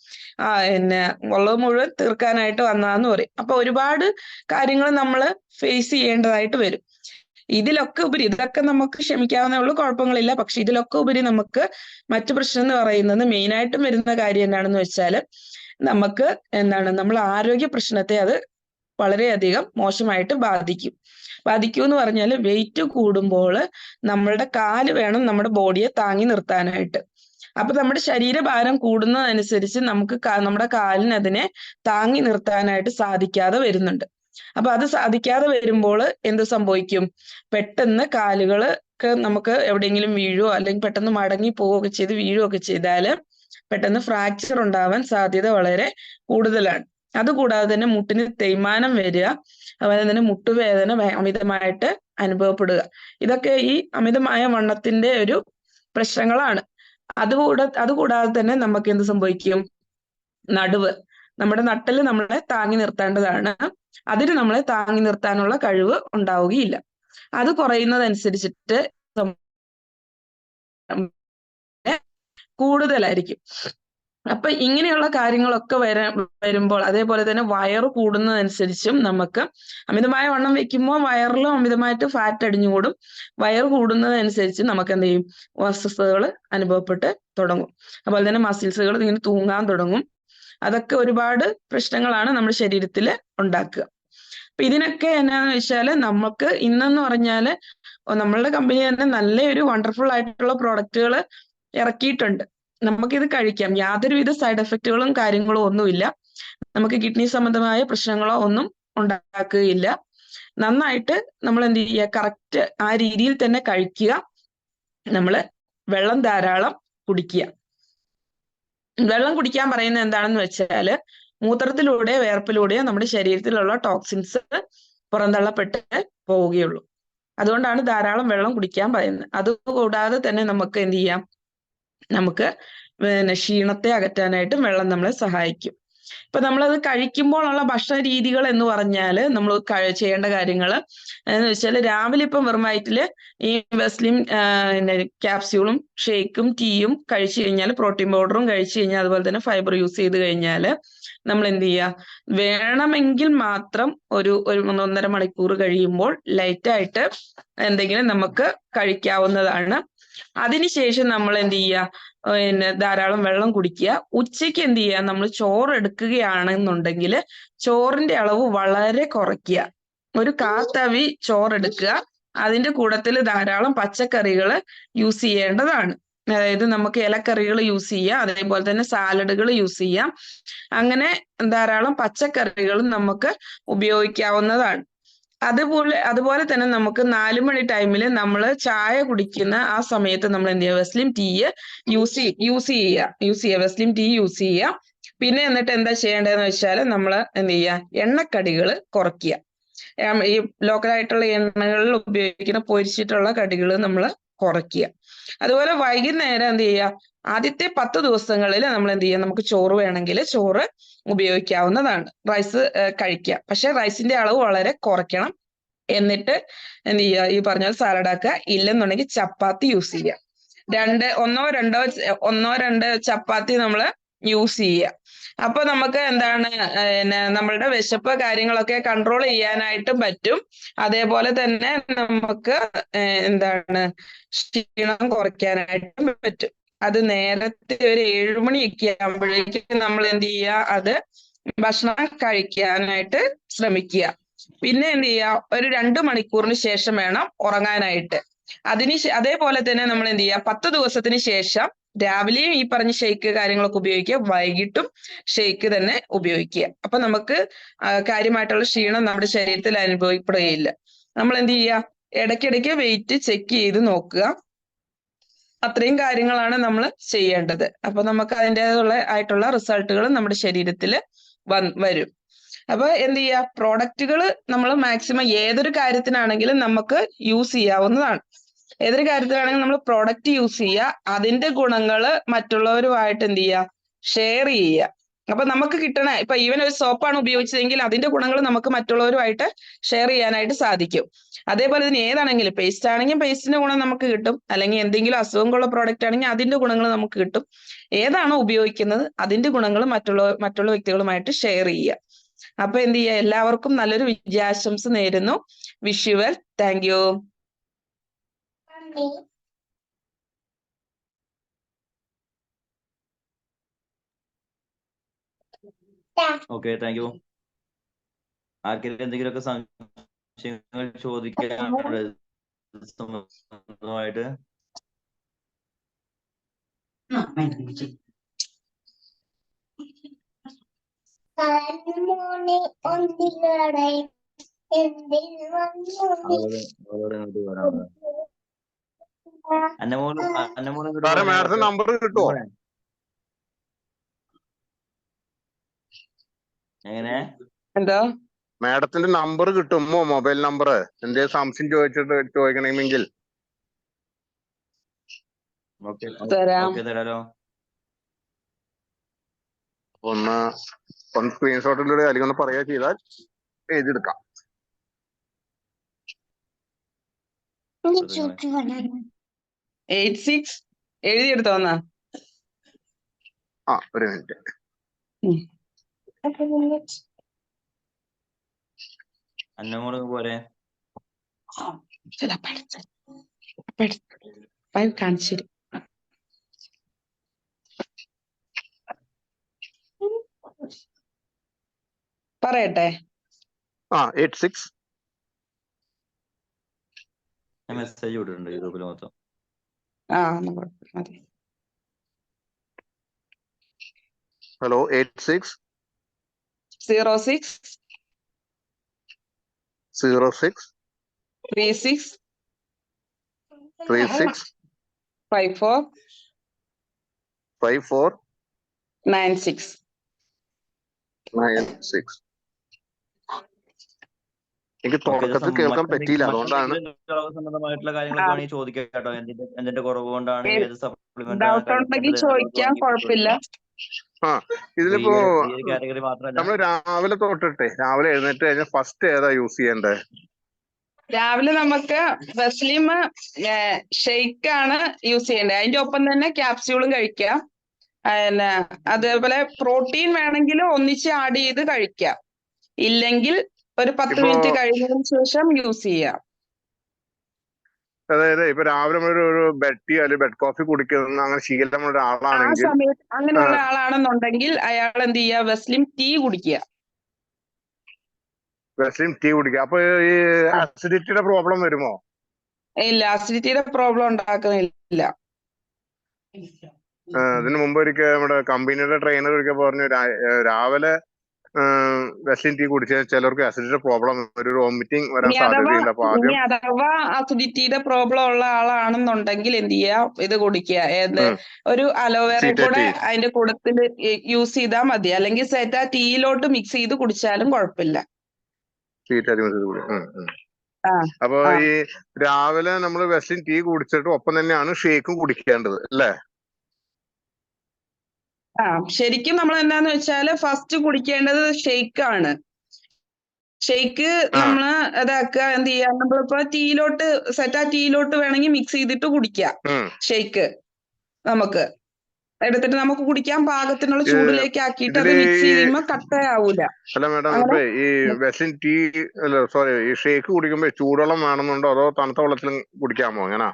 ആ എന്നെ ഉള്ളത് മുഴുവൻ തീർക്കാനായിട്ട് വന്നതെന്ന് പറയും. അപ്പൊ ഒരുപാട് കാര്യങ്ങൾ നമ്മൾ ഫേസ് ചെയ്യേണ്ടതായിട്ട് വരും. ഇതിലൊക്കെ ഉപരി ഇതൊക്കെ നമുക്ക് ക്ഷമിക്കാവുന്നേ ഉള്ളൂ കുഴപ്പങ്ങളില്ല. പക്ഷെ ഇതിലൊക്കെ ഉപരി നമുക്ക് മറ്റു പ്രശ്നം എന്ന് പറയുന്നത് മെയിനായിട്ടും വരുന്ന കാര്യം എന്താണെന്ന് വെച്ചാൽ നമുക്ക് എന്താണ് നമ്മൾ ആരോഗ്യ പ്രശ്നത്തെ അത് വളരെയധികം മോശമായിട്ട് ബാധിക്കും. ബാധിക്കൂ എന്ന് പറഞ്ഞാൽ വെയിറ്റ് കൂടുമ്പോൾ നമ്മളുടെ കാൽ വേണം നമ്മുടെ ബോഡിയെ താങ്ങി നിർത്താനായിട്ട്. അപ്പൊ നമ്മുടെ ശരീരഭാരം കൂടുന്നതനുസരിച്ച് നമുക്ക് നമ്മുടെ കാലിന് അതിനെ താങ്ങി നിർത്താനായിട്ട് സാധിക്കാതെ വരുന്നുണ്ട്. അപ്പൊ അത് സാധിക്കാതെ വരുമ്പോൾ എന്ത് സംഭവിക്കും? പെട്ടെന്ന് കാലുകൾക്ക് നമുക്ക് എവിടെയെങ്കിലും വീഴോ അല്ലെങ്കിൽ പെട്ടെന്ന് മടങ്ങി പോവുകയൊക്കെ ചെയ്ത് വീഴുകയൊക്കെ ചെയ്താൽ പെട്ടെന്ന് ഫ്രാക്ചർ ഉണ്ടാവാൻ സാധ്യത വളരെ കൂടുതലാണ്. അതുകൂടാതെ തന്നെ മുട്ടിന് തേയ്മാനം വരിക അതുപോലെ തന്നെ മുട്ടുവേദന അമിതമായിട്ട് അനുഭവപ്പെടുക. ഇതൊക്കെ ഈ അമിതമായ വണ്ണത്തിന്റെ ഒരു പ്രശ്നങ്ങളാണ്. അതുകൂടെ അതുകൂടാതെ തന്നെ നമുക്ക് എന്ത് സംഭവിക്കും? നടുവ്. നമ്മുടെ നട്ടൽ നമ്മളെ താങ്ങി നിർത്തേണ്ടതാണ്. അതിന് നമ്മളെ താങ്ങി നിർത്താനുള്ള കഴിവ് ഉണ്ടാവുകയില്ല. അത് കുറയുന്നതനുസരിച്ചിട്ട് കൂടുതലായിരിക്കും. അപ്പൊ ഇങ്ങനെയുള്ള കാര്യങ്ങളൊക്കെ വര വരുമ്പോൾ അതേപോലെ തന്നെ വയറ് കൂടുന്നതനുസരിച്ചും നമുക്ക് അമിതമായ വണ്ണം വെക്കുമ്പോൾ വയറിലും അമിതമായിട്ട് ഫാറ്റ് അടിഞ്ഞുകൂടും. വയറ് കൂടുന്നതനുസരിച്ച് നമുക്ക് എന്ത് ചെയ്യും? അസ്വസ്ഥതകൾ അനുഭവപ്പെട്ട് തുടങ്ങും. അതുപോലെ തന്നെ മസിൽസുകൾ ഇങ്ങനെ തൂങ്ങാൻ തുടങ്ങും. അതൊക്കെ ഒരുപാട് പ്രശ്നങ്ങളാണ് നമ്മുടെ ശരീരത്തിൽ ഉണ്ടാക്കുക. അപ്പൊ ഇതിനൊക്കെ എന്നാന്ന് വെച്ചാൽ നമുക്ക് ഇന്നെന്ന് പറഞ്ഞാൽ നമ്മളുടെ കമ്പനി തന്നെ നല്ലൊരു വണ്ടർഫുൾ ആയിട്ടുള്ള പ്രോഡക്റ്റുകൾ ഇറക്കിയിട്ടുണ്ട്. നമുക്കിത് കഴിക്കാം. യാതൊരുവിധ സൈഡ് എഫക്റ്റുകളും കാര്യങ്ങളോ ഒന്നുമില്ല. നമുക്ക് കിഡ്നി സംബന്ധമായ പ്രശ്നങ്ങളോ ഒന്നും ഉണ്ടാക്കുകയില്ല. നന്നായിട്ട് നമ്മൾ എന്ത് ചെയ്യുക? കറക്റ്റ് ആ രീതിയിൽ തന്നെ കഴിക്കുക. നമ്മൾ വെള്ളം ധാരാളം കുടിക്കുക. വെള്ളം കുടിക്കാൻ പറയുന്നത് എന്താണെന്ന് വെച്ചാൽ മൂത്രത്തിലൂടെ വേർപ്പിലൂടെയോ നമ്മുടെ ശരീരത്തിലുള്ള ടോക്സിൻസ് പുറന്തള്ളപ്പെട്ട് പോവുകയുള്ളൂ. അതുകൊണ്ടാണ് ധാരാളം വെള്ളം കുടിക്കാൻ പറയുന്നത്. അതുകൂടാതെ തന്നെ നമുക്ക് എന്ത് ചെയ്യാം? നമുക്ക് പിന്നെ ക്ഷീണത്തെ അകറ്റാനായിട്ടും വെള്ളം നമ്മളെ സഹായിക്കും. ഇപ്പൊ നമ്മളത് കഴിക്കുമ്പോഴുള്ള ഭക്ഷണ രീതികൾ എന്ന് പറഞ്ഞാൽ നമ്മൾ ചെയ്യേണ്ട കാര്യങ്ങൾ എന്ന് വെച്ചാൽ രാവിലെ ഇപ്പം വെറും വയറ്റിൽ ഈ വെസ്ലിം ക്യാപ്സ്യൂളും ഷേക്കും ടീയും കഴിച്ചു കഴിഞ്ഞാൽ പ്രോട്ടീൻ പൗഡറും കഴിച്ചു കഴിഞ്ഞാൽ അതുപോലെ തന്നെ ഫൈബർ യൂസ് ചെയ്ത് കഴിഞ്ഞാൽ നമ്മൾ എന്ത് ചെയ്യുക വേണമെങ്കിൽ മാത്രം ഒരു ഒരു ഒന്നൊന്നര മണിക്കൂർ കഴിയുമ്പോൾ ലൈറ്റായിട്ട് എന്തെങ്കിലും നമുക്ക് കഴിക്കാവുന്നതാണ് അതിനുശേഷം നമ്മൾ എന്ത് ചെയ്യുക? പിന്നെ ധാരാളം വെള്ളം കുടിക്കുക. ഉച്ചയ്ക്ക് എന്ത് ചെയ്യുക? നമ്മൾ ചോറ് എടുക്കുകയാണെന്നുണ്ടെങ്കിൽ ചോറിന്റെ അളവ് വളരെ കുറയ്ക്കുക. ഒരു കാത്തവി ചോറെടുക്കുക. അതിന്റെ കൂടത്തിൽ ധാരാളം പച്ചക്കറികൾ യൂസ് ചെയ്യേണ്ടതാണ്. അതായത് നമുക്ക് ഇലക്കറികൾ യൂസ് ചെയ്യാം. അതേപോലെ തന്നെ സാലഡുകൾ യൂസ് ചെയ്യാം. അങ്ങനെ ധാരാളം പച്ചക്കറികളും നമുക്ക് ഉപയോഗിക്കാവുന്നതാണ്. അതുപോലെ അതുപോലെ തന്നെ നമുക്ക് നാലു മണി ടൈമിൽ നമ്മൾ ചായ കുടിക്കുന്ന ആ സമയത്ത് നമ്മൾ എന്ത് ചെയ്യുക? വെസ്ലിം ടീ യൂസ് യൂസ് ചെയ്യുക. യൂസ് ചെയ്യുക. വെസ്ലിം ടീ യൂസ് ചെയ്യുക. പിന്നെ എന്നിട്ട് എന്താ ചെയ്യേണ്ടതെന്ന് വെച്ചാൽ നമ്മൾ എന്ത് ചെയ്യുക? എണ്ണക്കടികൾ കുറയ്ക്കുക. ഈ ലോക്കലായിട്ടുള്ള എണ്ണകളിൽ ഉപയോഗിക്കുന്ന പൊരിച്ചിട്ടുള്ള കടികൾ നമ്മൾ കുറയ്ക്കുക. അതുപോലെ വൈകുന്നേരം എന്ത് ചെയ്യുക? ആദ്യത്തെ പത്ത് ദിവസങ്ങളിൽ നമ്മൾ എന്ത് ചെയ്യുക? നമുക്ക് ചോറ് വേണമെങ്കിൽ ചോറ് ഉപയോഗിക്കാവുന്നതാണ്. റൈസ് കഴിക്കുക. പക്ഷെ റൈസിന്റെ അളവ് വളരെ കുറയ്ക്കണം. എന്നിട്ട് എന്ത് ചെയ്യുക? ഈ പറഞ്ഞ സാലഡ് ആക്കുക. ഇല്ലെന്നുണ്ടെങ്കിൽ ചപ്പാത്തി യൂസ് ചെയ്യുക. രണ്ട് ഒന്നോ രണ്ടോ ഒന്നോ രണ്ട് ചപ്പാത്തി നമ്മൾ യൂസ് ചെയ്യുക. അപ്പൊ നമുക്ക് എന്താണ് പിന്നെ നമ്മളുടെ വിശപ്പ് കാര്യങ്ങളൊക്കെ കൺട്രോൾ ചെയ്യാനായിട്ടും പറ്റും. അതേപോലെ തന്നെ നമുക്ക് എന്താണ് ക്ഷീണം കുറയ്ക്കാനായിട്ടും പറ്റും. അത് നേരത്തെ ഒരു ഏഴുമണിയൊക്കെ ആകുമ്പോഴേക്കും നമ്മൾ എന്ത് ചെയ്യുക അത് ഭക്ഷണം കഴിക്കാനായിട്ട് ശ്രമിക്കുക. പിന്നെ എന്ത് ചെയ്യുക ഒരു രണ്ട് മണിക്കൂറിന് ശേഷം വേണം ഉറങ്ങാനായിട്ട്. അതിന് അതേപോലെ തന്നെ നമ്മൾ എന്ത് ചെയ്യുക പത്ത് ദിവസത്തിന് ശേഷം രാവിലെയും ഈ പറഞ്ഞ ഷെയ്ക്ക് കാര്യങ്ങളൊക്കെ ഉപയോഗിക്കുക. വൈകിട്ടും ഷെയ്ക്ക് തന്നെ ഉപയോഗിക്കുക. അപ്പൊ നമുക്ക് കാര്യമായിട്ടുള്ള ക്ഷീണം നമ്മുടെ ശരീരത്തിൽ അനുഭവപ്പെടുകയില്ല. നമ്മൾ എന്ത് ചെയ്യുക? ഇടയ്ക്കിടയ്ക്ക് വെയിറ്റ് ചെക്ക് ചെയ്ത് നോക്കുക. അത്രയും കാര്യങ്ങളാണ് നമ്മൾ ചെയ്യേണ്ടത്. അപ്പൊ നമുക്ക് അതിന്റെതുള്ള ആയിട്ടുള്ള റിസൾട്ടുകൾ നമ്മുടെ ശരീരത്തിൽ വരും. അപ്പൊ എന്ത് ചെയ്യുക? പ്രോഡക്റ്റുകൾ നമ്മൾ മാക്സിമം ഏതൊരു കാര്യത്തിനാണെങ്കിലും നമുക്ക് യൂസ് ചെയ്യാവുന്നതാണ്. ഏതൊരു കാര്യത്തിലാണെങ്കിലും നമ്മൾ പ്രോഡക്റ്റ് യൂസ് ചെയ്യുക. അതിന്റെ ഗുണങ്ങൾ മറ്റുള്ളവരുമായിട്ട് എന്ത് ചെയ്യുക? ഷെയർ ചെയ്യുക. അപ്പൊ നമുക്ക് കിട്ടണ ഇപ്പൊ ഈവൻ ഒരു സോപ്പാണ് ഉപയോഗിച്ചതെങ്കിൽ അതിന്റെ ഗുണങ്ങൾ നമുക്ക് മറ്റുള്ളവരുമായിട്ട് ഷെയർ ചെയ്യാനായിട്ട് സാധിക്കും. അതേപോലെ ഇതിന് ഏതാണെങ്കിലും പേസ്റ്റ് ആണെങ്കിൽ പേസ്റ്റിന്റെ ഗുണം നമുക്ക് കിട്ടും. അല്ലെങ്കിൽ എന്തെങ്കിലും അസുഖങ്ങളുള്ള പ്രോഡക്റ്റ് ആണെങ്കിൽ അതിന്റെ ഗുണങ്ങൾ നമുക്ക് കിട്ടും. ഏതാണോ ഉപയോഗിക്കുന്നത്? അതിന്റെ ഗുണങ്ങൾ മറ്റുള്ള മറ്റുള്ള വ്യക്തികളുമായിട്ട് ഷെയർ ചെയ്യുക. അപ്പൊ എന്ത് ചെയ്യുക? എല്ലാവർക്കും നല്ലൊരു വിജയാശംസ നേരുന്നു. Wish you well thank you okay thank you ആർക്കെങ്കിലും എന്തെങ്കിലുമൊക്കെ സംശയങ്ങൾ ചോദിക്കാനായിട്ട് വളരെ വളരെ നന്ദി പറയാനുള്ളത്. മാഡത്തിന് നമ്പർ കിട്ടുമോ എങ്ങനെ? എന്താ? മാഡത്തിന്റെ നമ്പർ കിട്ടുമോ മൊബൈൽ നമ്പർ എന്തേ സംശയം ചോദിച്ചിട്ട് ചോദിക്കണമെങ്കിൽ. ഓക്കെ തരാം. ഓക്കെ തരാലോ. ഒന്ന് ഒന്ന് സ്ക്രീൻഷോട്ടിലൂടെ അല്ലെങ്കിൽ ഒന്ന് പറയുക ചെയ്താൽ എഴുതിയെടുക്കാം. എയ്റ്റ് സിക്സ് എഴുതിയെടുത്തോന്നാ ആ ഒരു മിനിറ്റ്. പോരെ. കാണിച്ചു പറയട്ടെ. ആ എയ്റ്റ് സിക്സ്. മെസ്സേജ് വിട്ടിട്ടുണ്ട് യൂട്യൂബിൽ ഗ്രൂപ്പിൽ മൊത്തം. Ah, no, okay. Hello, eight six? Zero six? Zero six? Three six? Three six? Five four? Five four? Nine six. Nine six. എനിക്ക് തുടക്കത്തിൽ കേൾക്കാൻ പറ്റിയില്ല. അതുകൊണ്ടാണ് സംബന്ധമായിട്ടുള്ള കാര്യങ്ങളൊക്കെ വേണമെങ്കിൽ ചോദിക്കാം കേട്ടോ. എന്തിന്റെ എന്തിന്റെ കുറവ് കൊണ്ടാണ് ഏ, ഏത് സപ്ലിമെന്റ് ഡൗട്ട് ഉണ്ടെങ്കിൽ ചോദിക്കാം കുഴപ്പമില്ല. ആ ഇതിലിപ്പോ കാറ്റഗറി മാത്രമല്ല. നമ്മൾ രാവിലെ തൊട്ടിട്ടെ രാവിലെ എഴുന്നേറ്റ് കഴിഞ്ഞാൽ ഫസ്റ്റ് ഏതാ യൂസ് ചെയ്യേണ്ടത് രാവിലെ നമുക്ക് വെസ്ലിം ഷെയ്ക്ക് ആണ് യൂസ് ചെയ്യേണ്ടത് അതിന്റെ ഒപ്പം തന്നെ ക്യാപ്സ്യൂളും കഴിക്കാം. പിന്നെ അതേപോലെ പ്രോട്ടീൻ വേണമെങ്കിൽ ഒന്നിച്ച് ആഡ് ചെയ്ത് കഴിക്കാം. ഇല്ലെങ്കിൽ ഒരു പത്ത് മിനിറ്റ് കഴിഞ്ഞതിന് ശേഷം യൂസ് ചെയ്യാം. അതായത് ഇപ്പൊ രാവിലെ ഒരു ഒരു ബെഡ് ടീ അല്ലെങ്കിൽ ബെഡ് കോഫി കുടിക്കുന്ന അങ്ങനെ ശീലമുള്ള ആ ഒരാളാണെങ്കിൽ സമയത്ത് അങ്ങനെയുള്ള ആളാണെന്നുണ്ടെങ്കിൽ അയാൾ എന്ത് ചെയ്യുക? വെസ്ലിം ടീ കുടിക്കുക. വെസ്ലിം ടീ കുടിക്കുക. അപ്പൊ ഈ. അസിഡിറ്റിയുടെ പ്രോബ്ലം വരുമോ? ഇല്ല അസിഡിറ്റിയുടെ പ്രോബ്ലം ഉണ്ടാക്കുന്നില്ല. അതിനു ഇതിനു മുമ്പ് ഒരിക്കൽ നമ്മുടെ കമ്പനിയുടെ ട്രെയിനർ ഒരിക്കൽ പറഞ്ഞു രാവിലെ വെസ്ലിൻ ടീ കുടിച്ചാൽ ചിലർക്ക് അസിഡിന്റെ പ്രോബ്ലം ഒരു വോമിറ്റിംഗ് വരാൻ സാധ്യതയുണ്ട്. അപ്പൊ ആദ്യം അഥവാ അസിഡിറ്റിയുടെ പ്രോബ്ലം ഉള്ള ആളാണെന്നുണ്ടെങ്കിൽ എന്ത് ചെയ്യാ? ഇത് കുടിക്കുക. ഏത് ഒരു അലോവേറ കൂടെ. അതിന്റെ കൂടത്തിൽ യൂസ് ചെയ്താൽ മതി. അല്ലെങ്കിൽ സെറ്റ ടീയിലോട്ട് മിക്സ് ചെയ്ത് കുടിച്ചാലും കുഴപ്പമില്ല. അപ്പൊ ഈ രാവിലെ നമ്മൾ വെസ്റ്റിൻ ടീ കുടിച്ചിട്ട് ഒപ്പം തന്നെയാണ് ഷേക്കും കുടിക്കേണ്ടത് അല്ലേ? ആ ശരിക്കും നമ്മൾ എന്താന്ന് വെച്ചാൽ ഫസ്റ്റ് കുടിക്കേണ്ടത് ഷെയ്ക്ക് ആണ്. ഷെയ്ക്ക് നമ്മൾ നമ്മൾ ഇതാക്കുക എന്ത് ചെയ്യാ നമ്മളിപ്പോ ടീയിലോട്ട് സെറ്റാ ടീയിലോട്ട് വേണമെങ്കിൽ മിക്സ് ചെയ്തിട്ട് കുടിക്കാം. ഷെയ്ക്ക് നമുക്ക്. എടുത്തിട്ട് നമുക്ക് കുടിക്കാൻ പാകത്തിനുള്ള ചൂടിലേക്ക് ആക്കിയിട്ട് അത് മിക്സ് ചെയ്യുമ്പോ കട്ടയാവൂല. അല്ല മാഡം ഈ വെസ്ലിൻ ടീ അല്ല സോറി ഈ ഷേക്ക് കുടിക്കുമ്പോ ചൂടുവെള്ളം വേണമെന്നുണ്ടോ? അതോ തണുത്ത വെള്ളത്തിലും കുടിക്കാമോ? അങ്ങനെ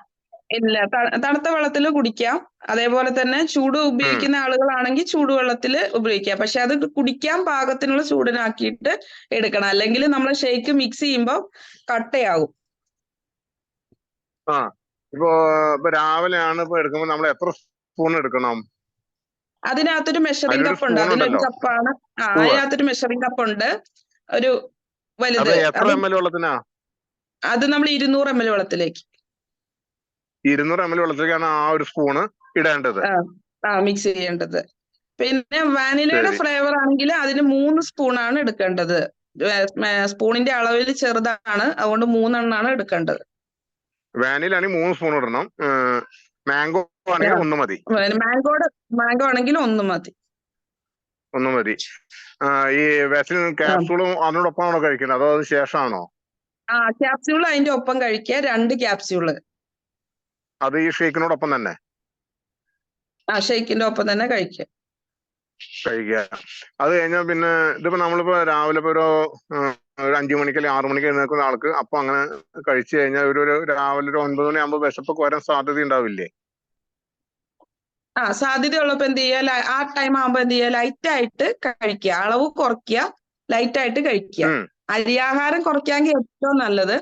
ഇല്ല. തണുത്ത വെള്ളത്തിൽ കുടിക്കാം. അതേപോലെ തന്നെ ചൂട് ഉപയോഗിക്കുന്ന ആളുകളാണെങ്കിൽ ചൂടുവെള്ളത്തിൽ ഉപയോഗിക്കാം. പക്ഷെ അത് കുടിക്കാൻ പാകത്തിനുള്ള ചൂടിനാക്കിയിട്ട് എടുക്കണം. അല്ലെങ്കിൽ നമ്മൾ ഷേക്ക് മിക്സ് ചെയ്യുമ്പോൾ കട്ടയാകും ആ. ഇപ്പോ രാവിലെ ആണ് ഇപ്പൊ എടുക്കുമ്പോൾ നമ്മൾ എത്ര സ്പൂൺ എടുക്കണം? അതിനകത്തൊരു മെഷറിംഗ് കപ്പ് ഉണ്ട്. അതിനൊരു അതിലൊരു കപ്പാണ് ആ. അതിനകത്തൊരു മെഷറിംഗ് കപ്പ് ഉണ്ട്. ഒരു വലുത് അത് നമ്മൾ ഇരുന്നൂറ് എം എൽ വെള്ളത്തിലേക്ക്. ഇരുന്നൂറ് എം എൽ വെള്ളത്തിലേക്കാണ് ആ ഒരു സ്പൂണ് ഇടേണ്ടത്. ആ മിക്സ് ചെയ്യേണ്ടത്. പിന്നെ വാനിലയുടെ ഫ്ലേവർ ആണെങ്കിൽ അതിന് മൂന്ന് സ്പൂണാണ് എടുക്കേണ്ടത്. സ്പൂണിന്റെ അളവിൽ ചെറുതാണ് അതുകൊണ്ട് മൂന്നെണ്ണാണ് എടുക്കേണ്ടത്. വാനില ആണെങ്കിൽ മൂന്ന് സ്പൂൺ ഇടണം. മാംഗോ ആണെങ്കിൽ ഒന്നും മതി. മാംഗോയുടെ മാംഗോ ആണെങ്കിൽ ഒന്ന് മതി. ഒന്ന് മതി. ഈ വെസ്ലിൻ ക്യാപ്സൂളും അതിനോടൊപ്പമാണോ കഴിക്കുന്നത്? അതോ അത് ശേഷമാണോ ആ ക്യാപ്സ്യൂൾ അതിന്റെ ഒപ്പം കഴിക്കുക. രണ്ട് ക്യാപ്സ്യൂൾ അത് ഈ ഷെയ്ക്കിനോടൊപ്പം തന്നെ? ആ ഷെയ്ക്കിന്റെ ഒപ്പം തന്നെ കഴിക്കുക കഴിക്കുക. അത് കഴിഞ്ഞാൽ പിന്നെ ഇതിപ്പോ നമ്മളിപ്പോ രാവിലെ ഇപ്പൊ ഒരു ഒരു അഞ്ചു മണിക്ക് അല്ലെങ്കിൽ ആറു മണിക്ക് എഴുന്നേൽക്കുന്ന ആൾക്ക് അപ്പൊ അങ്ങനെ കഴിച്ചു കഴിഞ്ഞാൽ ഒരു ഒരു രാവിലെ ഒരു ഒൻപത് മണിയാകുമ്പോൾ വിശപ്പൊക്കെ വരാൻ സാധ്യത ഉണ്ടാവില്ലേ? ആ സാധ്യതയുള്ളപ്പോ എന്ത് ചെയ്യുക? ആ ടൈം ആകുമ്പോ എന്ത് ചെയ്യുക? ലൈറ്റ് ആയിട്ട് കഴിക്കുക. അളവ് കുറയ്ക്കുക. ലൈറ്റ് ആയിട്ട് കഴിക്കുക. അരിയാഹാരം കുറയ്ക്കാമെങ്കിൽ ഏറ്റവും നല്ലത്.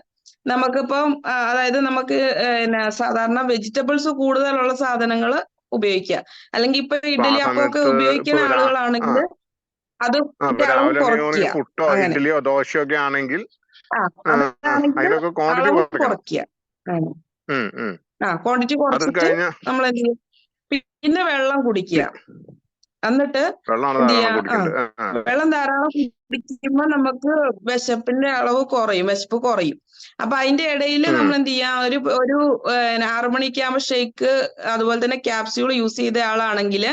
നമുക്കിപ്പം അതായത് നമുക്ക് പിന്നെ സാധാരണ വെജിറ്റബിൾസ് കൂടുതലുള്ള സാധനങ്ങൾ ഉപയോഗിക്കുക. അല്ലെങ്കിൽ ഇപ്പൊ ഇഡ്ഡലി അപ്പം ഒക്കെ സമയത്ത് ഉപയോഗിക്കുന്ന ആളുകളാണെങ്കിൽ അത് പുട്ടോ ഇഡ്ഡലിയോ ദോശയോ ഒക്കെ ആണെങ്കിൽ അതിനൊക്കെ ക്വാണ്ടിറ്റി കുറയ്ക്കുക. ആ ക്വാണ്ടിറ്റി കുറച്ചിട്ട് നമ്മൾ എന്ത് ചെയ്യും? പിന്നെ വെള്ളം കുടിക്കുക. എന്നിട്ട്. വെള്ളം ധാരാളം കുടിക്കുമ്പോൾ നമുക്ക് വിശപ്പിന്റെ അളവ് കുറയും വിശപ്പ് കുറയും. അപ്പൊ അതിന്റെ ഇടയിൽ നമ്മൾ എന്ത് ചെയ്യാം ഒരു ഒരു ഏഹ്, ആറ് മണിക്ക് ആകുമ്പോൾ ഷേക്ക് അതുപോലെ തന്നെ ക്യാപ്സ്യൂൾ യൂസ് ചെയ്ത ആളാണെങ്കിൽ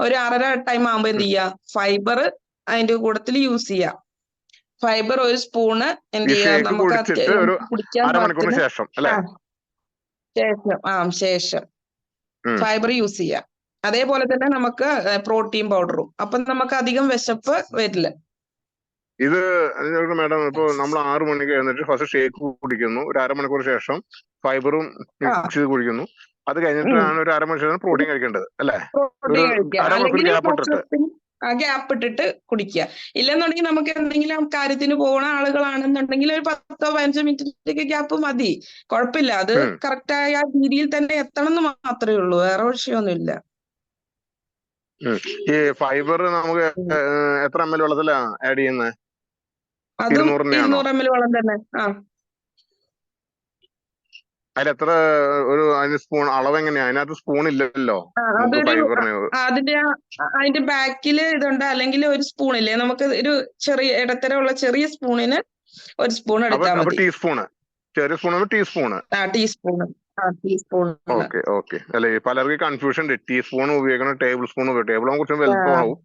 ഒരു ആറര ടൈം ആകുമ്പോ എന്ത് ചെയ്യാം ഫൈബർ അതിന്റെ കൂടത്തിൽ യൂസ് ചെയ്യാം. ഫൈബർ ഒരു സ്പൂണ് എന്ത് ചെയ്യാം നമുക്ക് കുടിക്കാൻ ശേഷം ആ. ശേഷം ഫൈബർ യൂസ് ചെയ്യാം. അതേപോലെ തന്നെ നമുക്ക് പ്രോട്ടീൻ പൗഡറും. അപ്പൊ നമുക്ക് അധികം വിശപ്പ് വരില്ല. ഇത് മാഡം ഇപ്പൊ നമ്മൾ ആറു മണിക്ക് എഴുന്നിട്ട് ഫസ്റ്റ് ഷേക്ക് കുടിക്കുന്നു. ഒരു അരമണിക്കൂർ ശേഷം ഫൈബറും മിക്സ് ചെയ്ത് കുടിക്കുന്നു. അത് കഴിഞ്ഞിട്ടാണ് ഒരു അരമണിക്കൂർ ശേഷം പ്രോട്ടീൻ കഴിക്കേണ്ടത് അല്ലെ? അരമണിക്കൂർ ഗ്യാപ്പ് ഇട്ടിട്ട്. ആ ഗ്യാപ്പ് ഇട്ടിട്ട് കുടിക്കുക. ഇല്ലെന്നുണ്ടെങ്കിൽ നമുക്ക് എന്തെങ്കിലും കാര്യത്തിന് പോണ ആളുകളാണെന്നുണ്ടെങ്കിൽ ഒരു പത്തോ പതിനഞ്ചോ മിനിറ്റിലേക്ക് ഗ്യാപ്പ് മതി. കുഴപ്പമില്ല. അത് കറക്റ്റ് കറക്റ്റായ രീതിയിൽ തന്നെ എത്തണം എന്ന് മാത്രമേ ഉള്ളൂ. വേറെ വിഷയമൊന്നുമില്ല. ഈ ഫൈബർ നമുക്ക് എത്ര എം എൽ വെള്ളത്തിലാ ആഡ് ചെയ്യുന്നത് അതും? ഇരുന്നൂറ് എം എൽ വെള്ളം തന്നെ. ആ. അതിൽ എത്ര ഒരു അതിന് സ്പൂൺ അളവ് എങ്ങനെയാ അതിനകത്ത് സ്പൂൺ ഇല്ലല്ലോ. അതിന്റെ അതിന്റെ ബാക്കിൽ ഇതുണ്ട്. അല്ലെങ്കിൽ ഒരു സ്പൂൺ ഇല്ലേ? നമുക്ക് ഒരു ചെറിയ ഇടത്തരമുള്ള ചെറിയ സ്പൂണിന് ഒരു സ്പൂൺ എടുക്കാം എടുത്താൽ മതി. ടീസ്പൂണ്. ചെറിയ സ്പൂൺ ടീസ്പൂണ്. ആ ടീസ്പൂൺ. Okay okay. അല്ലെ പലർക്കും കൺഫ്യൂഷൻ ഉണ്ട്. ടീസ്പൂൺ ഉപയോഗിക്കണം ടേബിൾ സ്പൂൺ ഉപയോഗിക്കണം. ടേബിൾ കുറച്ച് വലുപ്പമാവും.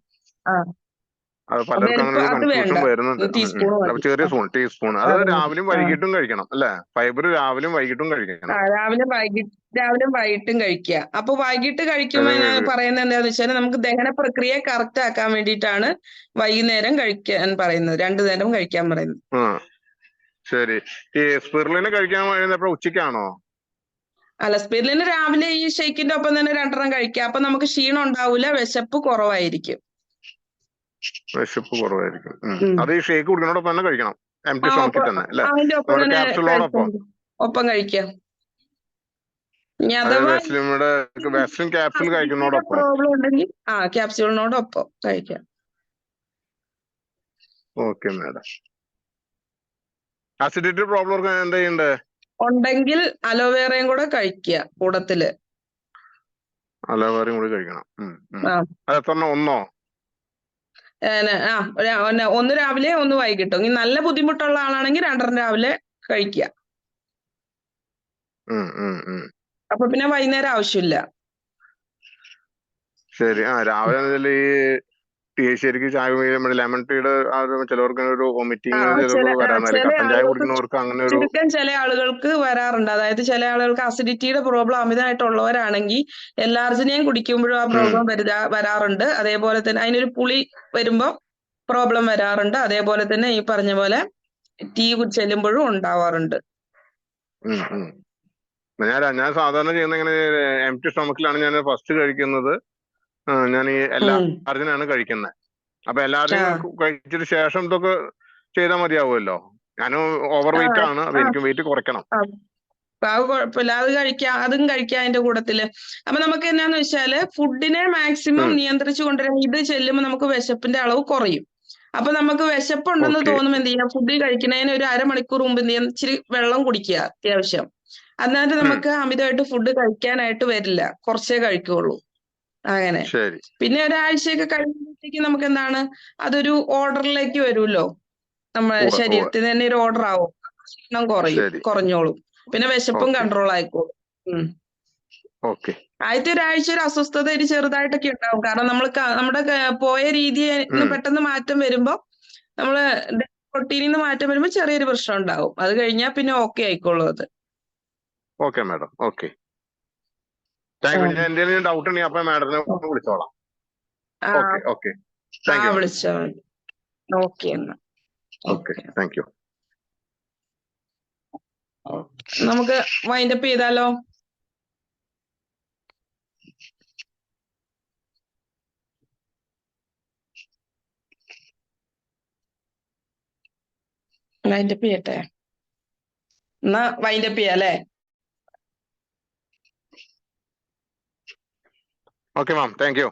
അത് പലർക്കും അങ്ങനെ കൺഫ്യൂഷൻ വരുന്നുണ്ട്. ചെറിയ സ്പൂൺ ടീസ്പൂൺ അത് അതെ. രാവിലെയും വൈകിട്ടും കഴിക്കണം അല്ലെ? ഫൈബർ രാവിലെയും വൈകിട്ടും കഴിക്കണം. രാവിലെ വൈകിട്ട് രാവിലെ വൈകിട്ടും കഴിക്കുക. അപ്പൊ വൈകിട്ട് കഴിക്കുമ്പോൾ പറയുന്നത് എന്താന്ന് വെച്ചാൽ നമുക്ക് ദഹന പ്രക്രിയ കറക്റ്റ് ആക്കാൻ വേണ്ടിയിട്ടാണ് വൈകുന്നേരം കഴിക്കാൻ പറയുന്നത്. രണ്ടു നേരം കഴിക്കാൻ പറയുന്നത്. ശരി. ഈ സ്പിർലിന് കഴിക്കാൻ വരുന്നപ്പോ ഉച്ചയ്ക്കാണോ? അല്ല സ്പിർലിന് രാവിലെ ഈ ഷെയ്ക്കിന്റെ ഒപ്പം തന്നെ രണ്ടെണ്ണം കഴിക്കുക. അപ്പൊ നമുക്ക് ക്ഷീണം ഉണ്ടാവില്ല വിശപ്പ് കുറവായിരിക്കും. വിശപ്പ് കുറവായിരിക്കും. അത് ഈ ഷേക്ക് കുടിക്കുന്നതോടൊപ്പം തന്നെ കഴിക്കണം. എം ടി ആ, തന്നെ അല്ലെ? അതിന്റെ ഒപ്പം? കഴിക്കും. ക്യാപ്സുൽ കഴിക്കുന്നതോടൊപ്പം. പ്രോബ്ലം ഉണ്ടെങ്കിൽ ആ ക്യാപ്സ്യൂളിനോടൊപ്പം കഴിക്കാം. Okay madam. അസിഡിറ്റി പ്രോബ്ലം എന്താ ചെയ്യണ്ടേ? ഉണ്ടെങ്കിൽ അലോവേറയും കൂടെ കഴിക്കുക കൂടത്തിൽ. അലോവേറയും കൂടി കഴിക്കണം. ഒന്നോ? ആ ഒന്ന് രാവിലെ ഒന്ന് വൈകിട്ടും. ഇനി നല്ല ബുദ്ധിമുട്ടുള്ള ആളാണെങ്കിൽ രണ്ടെണ്ണം രാവിലെ കഴിക്കുക. അപ്പൊ പിന്നെ വൈകുന്നേരം ആവശ്യമില്ല. ശരി. ആ രാവിലെ ഈ ടീ ശരിക്കും ചായ കുടിക്കുമ്പോൾ ലെമൺ ടീയുടെ ആ ഒരു ചിലവർക്ക് ഒരു കട്ടൻ ചായ കുടിക്കുന്നവർക്ക് അങ്ങനെ ഒരു ചുരുക്കം ചില ആളുകൾക്ക് വരാറുണ്ട്. അതായത് ചില ആളുകൾക്ക് അസിഡിറ്റിയുടെ പ്രോബ്ലം അമിതമായിട്ടുള്ളവരാണെങ്കിൽ എല്ലാർജിനെയും കുടിക്കുമ്പോഴും ആ പ്രോബ്ലം വരുതാ വരാറുണ്ട്. അതേപോലെ തന്നെ അതിനൊരു പുളി വരുമ്പോൾ പ്രോബ്ലം വരാറുണ്ട്. അതേപോലെ തന്നെ ഈ പറഞ്ഞ പോലെ ടീ ചെല്ലുമ്പോഴും ഉണ്ടാവാറുണ്ട്. ഞാൻ ഞാൻ സാധാരണ ചെയ്യുന്ന ഇങ്ങനെ എം ടി സ്റ്റൊമക്കിലാണ് ഞാൻ ഫസ്റ്റ് കഴിക്കുന്നത്. ആ, ഞാൻ ഈ എല്ലാ ഉം. അർജുനാണ് കഴിക്കുന്നത് അപ്പൊ എല്ലാവരും ആ. കഴിച്ചിട്ട് ശേഷം ഇതൊക്കെ ചെയ്താൽ മതിയാവുമല്ലോ? ഞാൻ ഓവർ വെയിറ്റ് ആണ് അപ്പൊ. എനിക്ക് വെയിറ്റ് കുറയ്ക്കണം. അത് കുഴപ്പമില്ല അത് കഴിക്കാം അതും കഴിക്കാം അതിന്റെ കൂട്ടത്തിൽ. അപ്പൊ നമുക്ക് എന്നാന്ന് വെച്ചാൽ ഫുഡിനെ മാക്സിമം ഉം. നിയന്ത്രിച്ചു കൊണ്ടുവരാൻ ഇത് ചെല്ലുമ്പോൾ നമുക്ക് വിശപ്പിന്റെ അളവ് കുറയും. അപ്പൊ നമുക്ക് വിശപ്പുണ്ടെന്ന്. തോന്നുമ്പോൾ എന്ത് ചെയ്യാം? ഫുഡ് കഴിക്കുന്നതിന് ഒരു അരമണിക്കൂർ മുമ്പ് എന്ത് ചെയ്യാം? ഇച്ചിരി വെള്ളം കുടിക്കുക അത്യാവശ്യം. അന്നേരം നമുക്ക് അമിതമായിട്ട് ഫുഡ് കഴിക്കാനായിട്ട് വരില്ല. കുറച്ചേ കഴിക്കുള്ളൂ. അങ്ങനെ. പിന്നെ ഒരാഴ്ചയൊക്കെ കഴിയുമ്പോഴത്തേക്ക് നമുക്ക് എന്താണ് അതൊരു ഓർഡറിലേക്ക് വരുമല്ലോ. നമ്മുടെ. ശരീരത്തിന് തന്നെ ഒരു ഓർഡർ ആവും ക്ഷീണം കുറയും കുറഞ്ഞോളും. പിന്നെ വിശപ്പും കൺട്രോൾ ആയിക്കോളും. ആദ്യത്തെ ഒരാഴ്ച ഒരു അസ്വസ്ഥത ഒരു ചെറുതായിട്ടൊക്കെ ഉണ്ടാവും. കാരണം നമ്മൾ നമ്മുടെ പോയ രീതി പെട്ടെന്ന് മാറ്റം വരുമ്പോ നമ്മൾ റൊട്ടീനിൽ നിന്ന് മാറ്റം വരുമ്പോ ചെറിയൊരു പ്രശ്നം ഉണ്ടാവും. അത് കഴിഞ്ഞാൽ പിന്നെ ഓക്കെ ആയിക്കോളും അത്. Okay madam. Okay. Thank you. എന്തെങ്കിലും ഡൗട്ട് ഉണ്ടെങ്കിൽ അപ്പൊ മാഡത്തിനെ വിളിച്ചോളാം. ഓക്കെ ഓക്കെ താങ്ക് യു വിളിച്ചാ ഓക്കെ എന്നാ. ഓക്കെ താങ്ക് യു നമുക്ക് വൈൻഡപ്പ് ചെയ്താലോ? വൈൻഡപ്പ് ചെയ്യട്ടെ? എന്നാ വൈൻഡപ്പ് ചെയ്യാം അല്ലേ? Okay ma'am thank you